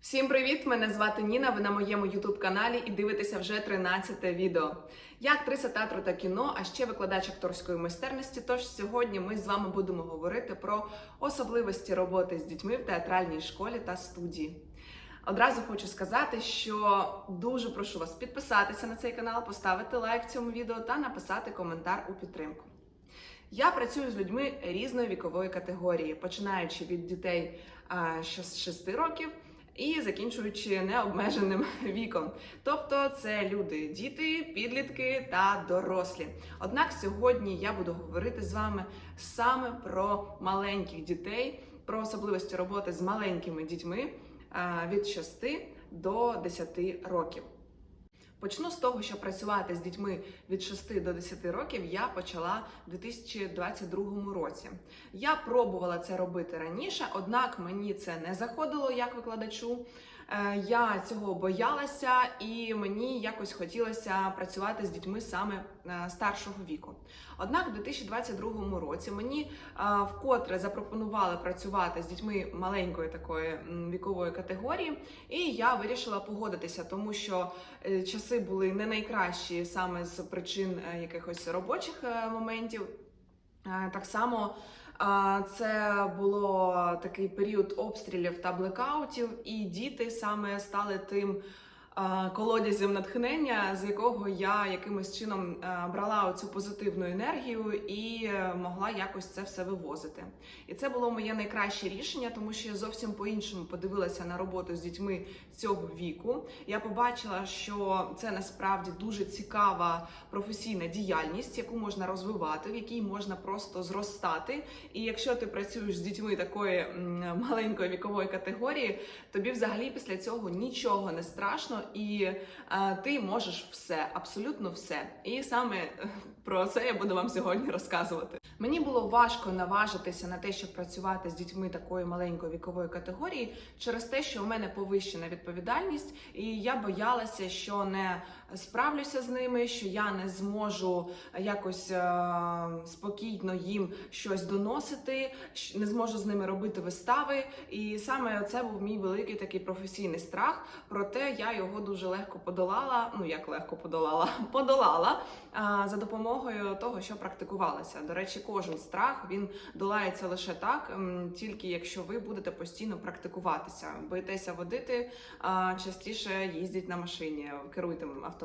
Всім привіт! Мене звати Ніна. Ви на моєму youtube каналі і дивитеся вже 13 відео. Я актриса театру та кіно, а ще викладач акторської майстерності. Тож сьогодні ми з вами будемо говорити про особливості роботи з дітьми в театральній школі та студії. Одразу хочу сказати, що дуже прошу вас підписатися на цей канал, поставити лайк цьому відео та написати коментар у підтримку. Я працюю з людьми різної вікової категорії, починаючи від дітей що з 6 років і закінчуючи необмеженим віком. Тобто це люди, діти, підлітки та дорослі. Однак сьогодні я буду говорити з вами саме про маленьких дітей, про особливості роботи з маленькими дітьми від 6 до 10 років. Почну з того, що працювати з дітьми від 6 до 10 років я почала в 2022 році. Я пробувала це робити раніше, однак мені це не заходило як викладачу. Е, Я цього боялася, і мені якось хотілося працювати з дітьми саме е, старшого віку. Однак, у 2022 році мені е, вкотре запропонували працювати з дітьми маленької такої вікової категорії, і я вирішила погодитися, тому що часи були не найкращі саме з причин якихось робочих моментів. Е, Так само е, це було такий період обстрілів та блекаутів, і діти саме стали тим колодязем натхнення, з якого я якимось чином е, брала оцю позитивну енергію і е, могла якось це все вивозити. І це було моє найкраще рішення, тому що я зовсім по-іншому подивилася на роботу з дітьми цього віку. Я побачила, що це насправді дуже цікава професійна діяльність, яку можна розвивати, в якій можна просто зростати. І якщо ти працюєш з дітьми такої маленької вікової категорії, тобі взагалі після цього нічого не страшно, і а, ти можеш все, абсолютно все. І саме е, про це я буду вам сьогодні розказувати. Мені було важко наважитися на те, щоб працювати з дітьми такої маленької вікової категорії, через те, що у мене повищена відповідальність, і я боялася, що не справлюся з ними, що я не зможу якось е- спокійно їм щось доносити, не зможу з ними робити вистави. І саме це був мій великий такий професійний страх. Проте я його дуже легко подолала. Ну як легко подолала, подолала а, за допомогою того, що практикувалася. До речі, кожен страх він долається лише так, тільки якщо ви будете постійно практикуватися. Боїтеся водити, частіше їздіть на машині, керуйте автомобілем.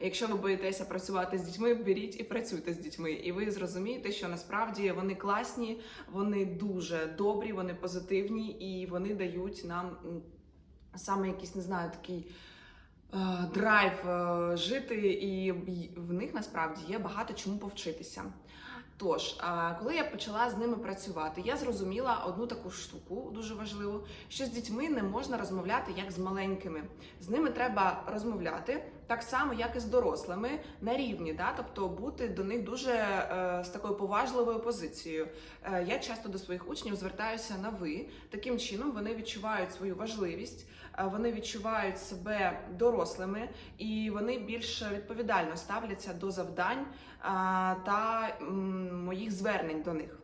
Якщо ви боїтеся працювати з дітьми, беріть і працюйте з дітьми, і ви зрозумієте, що насправді вони класні, вони дуже добрі, вони позитивні і вони дають нам саме якийсь, не знаю, такий. е, Драйв е, жити, і в них насправді є багато чому повчитися. Тож, коли я почала з ними працювати, я зрозуміла одну таку штуку дуже важливу, що з дітьми не можна розмовляти як з маленькими. З ними треба розмовляти так само, як і з дорослими на рівні, да? тобто бути до них дуже е, з такою поважливою позицією. Е, я часто до своїх учнів звертаюся на ви. Таким чином вони відчувають свою важливість, е, вони відчувають себе дорослими і вони більш відповідально ставляться до завдань а, та м, моїх звернень до них.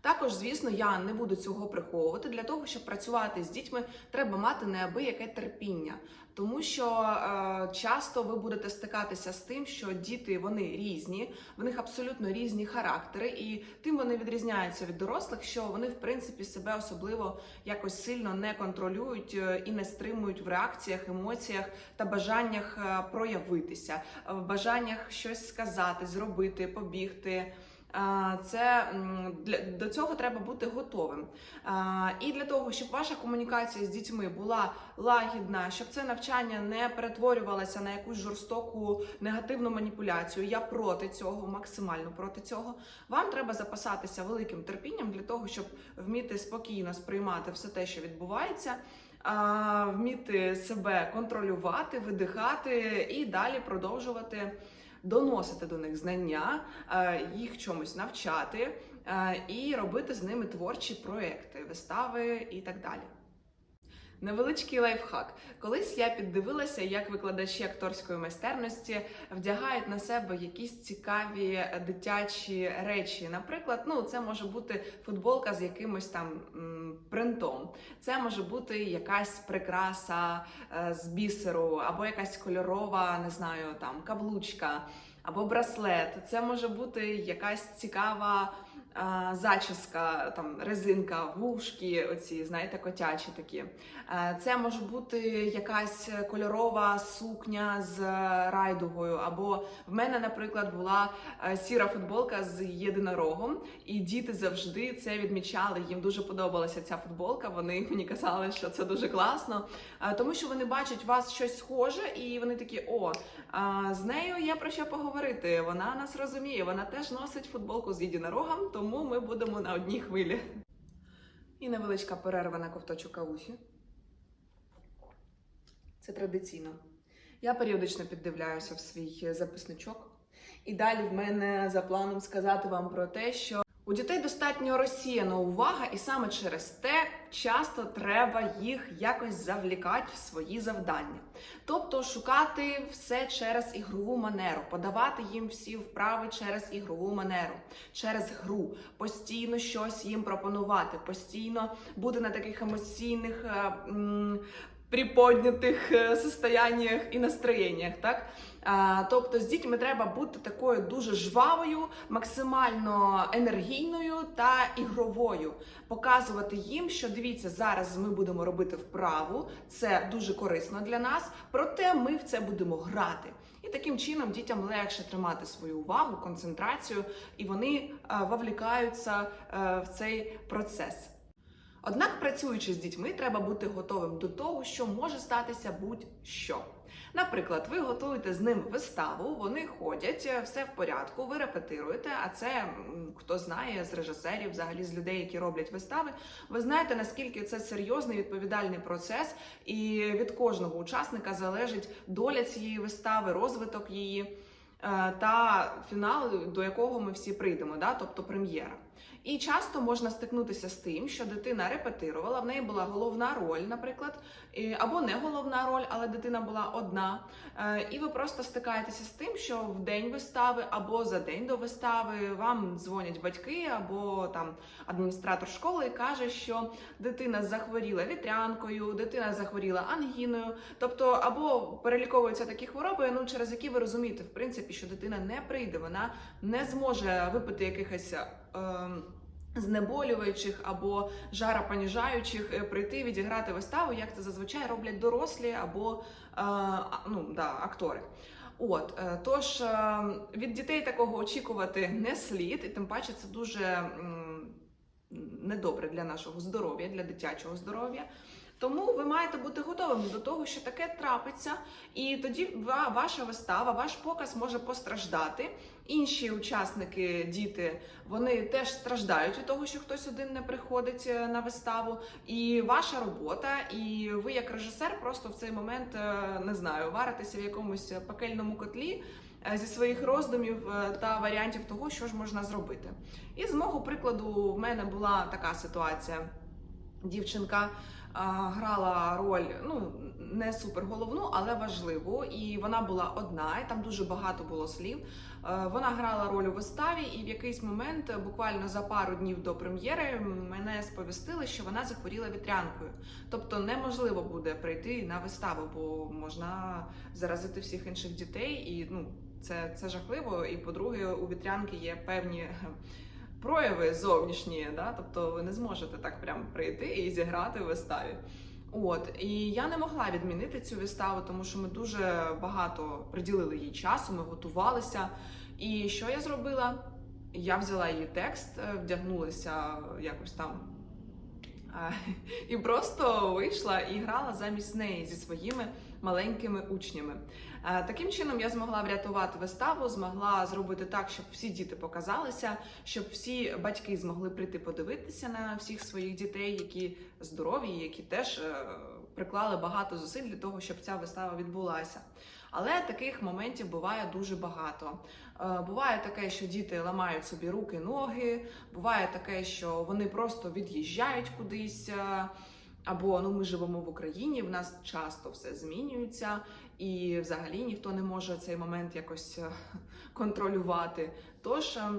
Також, звісно, я не буду цього приховувати. Для того, щоб працювати з дітьми, треба мати неабияке терпіння, тому що е, часто ви будете стикатися з тим, що діти вони різні, в них абсолютно різні характери, і тим вони відрізняються від дорослих, що вони в принципі себе особливо якось сильно не контролюють е, і не стримують в реакціях, емоціях та бажаннях е, проявитися, в бажаннях щось сказати, зробити, побігти. Це для до цього треба бути готовим. І для того, щоб ваша комунікація з дітьми була лагідна, щоб це навчання не перетворювалося на якусь жорстоку негативну маніпуляцію. Я проти цього, максимально проти цього. Вам треба запасатися великим терпінням для того, щоб вміти спокійно сприймати все те, що відбувається. Вміти себе контролювати, видихати і далі продовжувати доносити до них знання, е, їх чомусь навчати е, і робити з ними творчі проекти, вистави і так далі. Невеличкий лайфхак. Колись я піддивилася, як викладачі акторської майстерності вдягають на себе якісь цікаві дитячі речі. Наприклад, ну це може бути футболка з якимось там принтом. Це може бути якась прикраса е, з бісеру, або якась кольорова, не знаю, там каблучка. Або браслет, це може бути якась цікава зачіска, там резинка, вушки, оці, знаєте, котячі такі. Це може бути якась кольорова сукня з райдугою. Або в мене, наприклад, була сіра футболка з єдинорогом, і діти завжди це відмічали. Їм дуже подобалася ця футболка. Вони мені казали, що це дуже класно, тому що вони бачать у вас щось схоже, і вони такі: о, з нею є про що поговорити. Вона нас розуміє. Вона теж носить футболку з єдинорогом, тому ми будемо на одній хвилі. І невеличка перерва на ковточок каусі. Це традиційно. Я періодично піддивляюся в свій записничок. І далі в мене за планом сказати вам про те, що у дітей достатньо розсіяна увага, і саме через те часто треба їх якось завлікати в свої завдання. Тобто шукати все через ігрову манеру, подавати їм всі вправи через ігрову манеру, через гру, постійно щось їм пропонувати, постійно бути на таких емоційних. Е, Приподнятих е, состояннях і настроєннях, так тобто з дітьми треба бути такою дуже жвавою, максимально енергійною та ігровою, показувати їм, що дивіться, зараз ми будемо робити вправу, це дуже корисно для нас, проте ми в це будемо грати. І таким чином дітям легше тримати свою увагу, концентрацію, і вони а, вовлікаються е, в цей процес. Однак, працюючи з дітьми, треба бути готовим до того, що може статися будь-що. Наприклад, ви готуєте з ним виставу, вони ходять, е, все в порядку, ви репетируєте. А це хто знає з режисерів, взагалі з людей, які роблять вистави. Ви знаєте, наскільки це серйозний відповідальний процес, і від кожного учасника залежить доля цієї вистави, розвиток її е, та фінал, до якого ми всі прийдемо, да? тобто прем'єра. І часто можна стикнутися з тим, що дитина репетирувала, в неї була головна роль, наприклад, або не головна роль, але дитина була одна. Е, І ви просто стикаєтеся з тим, що в день вистави або за день до вистави вам дзвонять батьки або там адміністратор школи і каже, що дитина захворіла вітрянкою, дитина захворіла ангіною. Тобто, або переліковуються такі хвороби, ну через які ви розумієте, в принципі, що дитина не прийде, вона не зможе випити якихось. Ем, Знеболюючих або жаропоніжаючих е, прийти відіграти виставу, як це зазвичай роблять дорослі або е, ну, да, актори. От е, тож від дітей такого очікувати не слід, і тим паче це дуже недобре для нашого здоров'я, для дитячого здоров'я. Тому ви маєте бути готовими до того, що таке трапиться, і тоді ваша вистава, ваш показ може постраждати. Інші учасники, діти, вони теж страждають від того, що хтось один не приходить е, на виставу. І ваша робота, і ви, як режисер, просто в цей момент е, не знаю, варитеся в якомусь пекельному котлі е, зі своїх роздумів та варіантів того, що ж можна зробити. І з мого прикладу, в мене була така ситуація. Дівчинка грала роль, ну не супер головну, але важливу. І вона була одна, і там дуже багато було слів. Е, Вона грала роль у виставі, і в якийсь момент, буквально за пару днів до прем'єри, мене сповістили, що вона захворіла вітрянкою. Тобто неможливо буде прийти на виставу, бо можна заразити всіх інших дітей, і ну це, це жахливо. І по-друге, у вітрянки є певні прояви зовнішні, да? тобто ви не зможете так прям прийти і зіграти в виставі. От і я не могла відмінити цю виставу, тому що ми дуже багато приділили їй часу, ми готувалися. І що я зробила? Я взяла її текст, е, вдягнулася якось там е, і просто вийшла і грала замість неї зі своїми маленькими учнями. Е, Таким чином я змогла врятувати виставу, змогла зробити так, щоб всі діти показалися, щоб всі батьки змогли прийти подивитися на всіх своїх дітей, які здорові, які теж е, приклали багато зусиль для того, щоб ця вистава відбулася. Але таких моментів буває дуже багато. Е, Буває таке, що діти ламають собі руки, ноги. Буває таке, що вони просто від'їжджають кудись. Або ну ми живемо в Україні, в нас часто все змінюється, і взагалі ніхто не може цей момент якось е, контролювати. Тож е,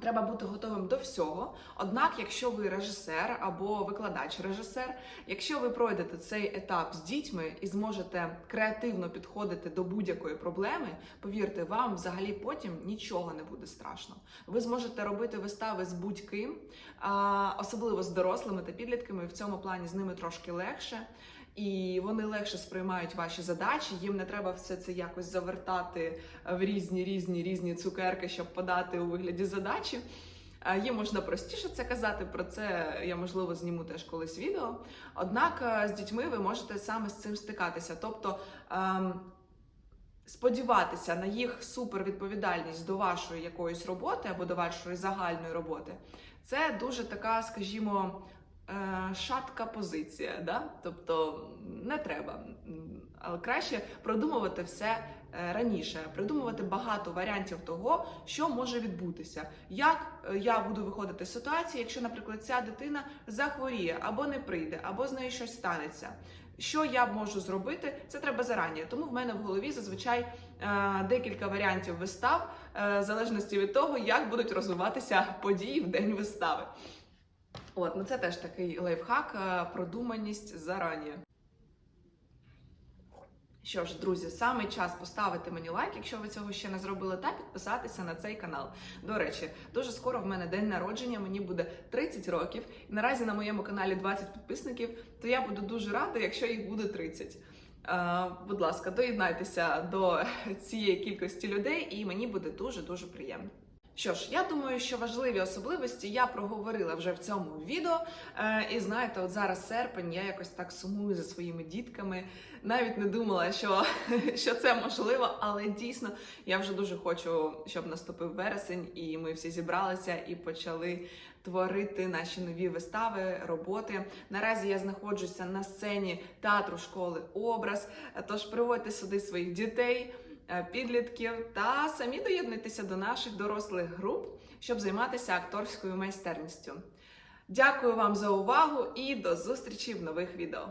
треба бути готовим до всього. Однак, якщо ви режисер або викладач-режисер, якщо ви пройдете цей етап з дітьми і зможете креативно підходити до будь-якої проблеми, повірте, вам взагалі потім нічого не буде страшно. Ви зможете робити вистави з будь-ким, особливо з дорослими та підлітками. І В цьому плані з ними трошки легше. І вони легше сприймають ваші задачі. Їм не треба все це якось завертати в різні різні різні цукерки, щоб подати у вигляді задачі. Їм можна простіше це казати. Про це я можливо зніму теж колись відео. Однак е, з дітьми ви можете саме з цим стикатися. Тобто ем, сподіватися на їх супервідповідальність до вашої якоїсь роботи або до вашої загальної роботи, це дуже така, скажімо. Е, Шатка позиція, да? тобто не треба. Але краще продумувати все е, раніше, придумувати багато варіантів того, що може відбутися. Як е, я буду виходити з ситуації, якщо, наприклад, ця дитина захворіє або не прийде, або з нею щось станеться. Що я можу зробити, це треба зарані. Тому в мене в голові зазвичай декілька варіантів вистав, в залежності від того, як будуть розвиватися події в день вистави. От, ну це теж такий лайфхак, е, продуманість зарані. Що ж, друзі, саме час поставити мені лайк, якщо ви цього ще не зробили, та підписатися на цей канал. До речі, дуже скоро в мене день народження, мені буде 30 років. І наразі на моєму каналі 20 підписників, то я буду дуже рада, якщо їх буде 30. Е, будь ласка, доєднайтеся до цієї кількості людей, і мені буде дуже дуже приємно. Що ж, я думаю, що важливі особливості я проговорила вже в цьому відео. Е, і знаєте, от зараз серпень, я якось так сумую за своїми дітками. Навіть не думала, що, що це можливо, але дійсно я вже дуже хочу, щоб наступив вересень, і ми всі зібралися і почали творити наші нові вистави, роботи. Наразі я знаходжуся на сцені театру школи образ. Тож приводьте сюди своїх дітей підлітків та самі доєднуйтеся до наших дорослих груп, щоб займатися акторською майстерністю. Дякую вам за увагу і до зустрічі в нових відео.